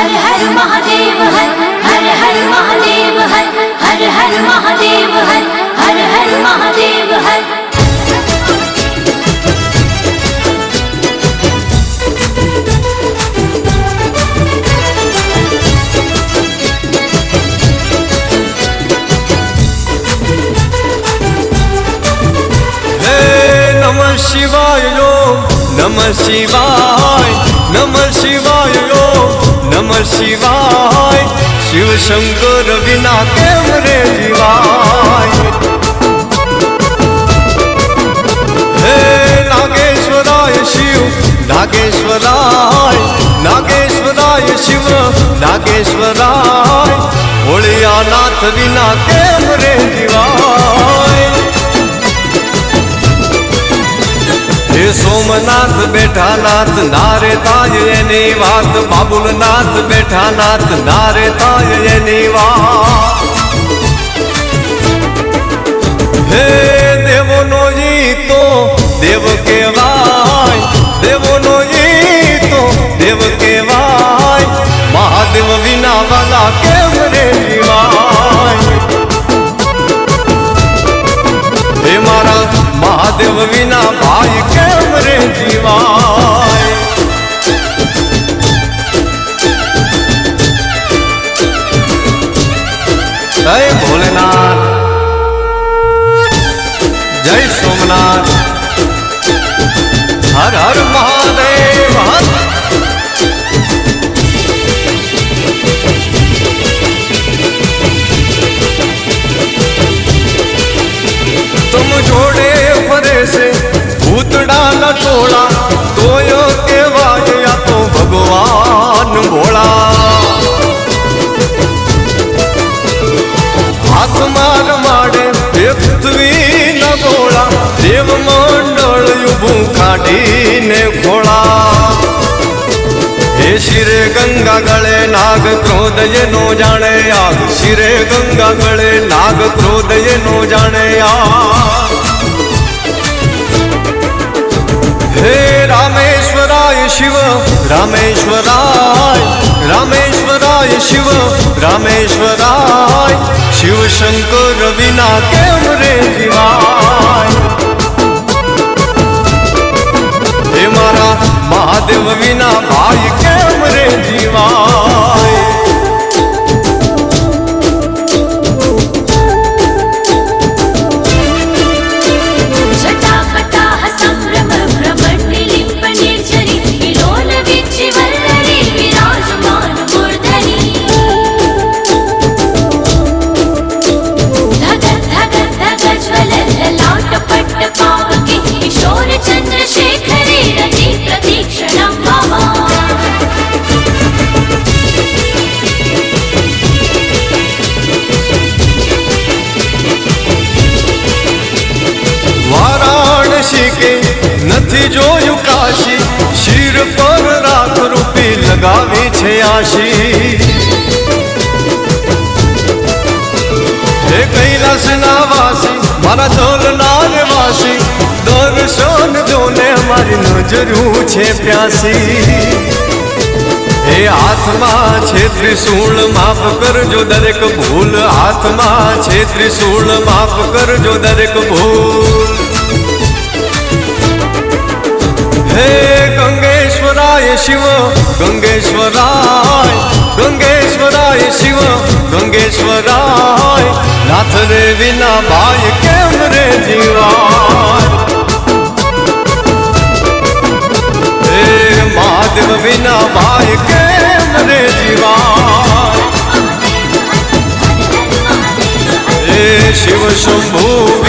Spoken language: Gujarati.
हर हर महादेव हर हर हर महादेव हर हर हर महादेव हर हर हर महादेव हर नमः शिवाय नमः शिवाय नमः शिवाय નમ શિવાય. શિવ શંકર વિના કેમ રે જીવાય? હે નાગેશ્વરાય શિવ, નાગેશ્વરાય નાગેશ્વરાય શિવ, નાગેશ્વરાય. ભોળિયાનાથ વિના કેમ રે જીવાય? સોમનાથ બેઠા નાથ નારે તાય એની વાત. બાબુલનાથ બેઠા નાથ નારે તાય એની વાત. હે દેવોનો જીતો દેવ કેવાય જય સોમનાથ. હર હર મહાદેવ હર. તુમ જોડે ફરે છે ભૂતડાના ટોળા. કાઢીને ખોળા હે શિરે ગંગા ગળે નાગ ક્રોધ નો જાણે આગ શિરે ગંગા ગળે નાગ ક્રોધ નો જાણે આગ હે રામેશ્વરાય શિવ, રામેશ્વરાય રામેશ્વરાય શિવ રામેશ્વરાય. શિવ શંકર વિના કેમ રે જીવાય? નથી જોયું કાશી, શિર પર રાખ રૂપી લગાવી છે આશી. હે કૈલાસના વાસી, મારા દોલનાર વાસી, દર્શન જોને મારી નજરું છે પ્યાસી. હે હાથમાં છે ત્રિશૂળ, માફ કરજો દરેક ભૂલ. હાથમાં છે ત્રિશૂળ, માફ કરજો દરેક ભૂલ. હે ગંગેશ્વરાય શિવ, ગંગેશ્વરાય ગંગેશ્વરાય શિવ, ગંગેશ્વરાય. નાથ રે વિના ભાઈ કેમ રે જીવાય? હે મહાદેવ વિના ભાઈ કેમ રે જીવાય? હે શિવ શંભુ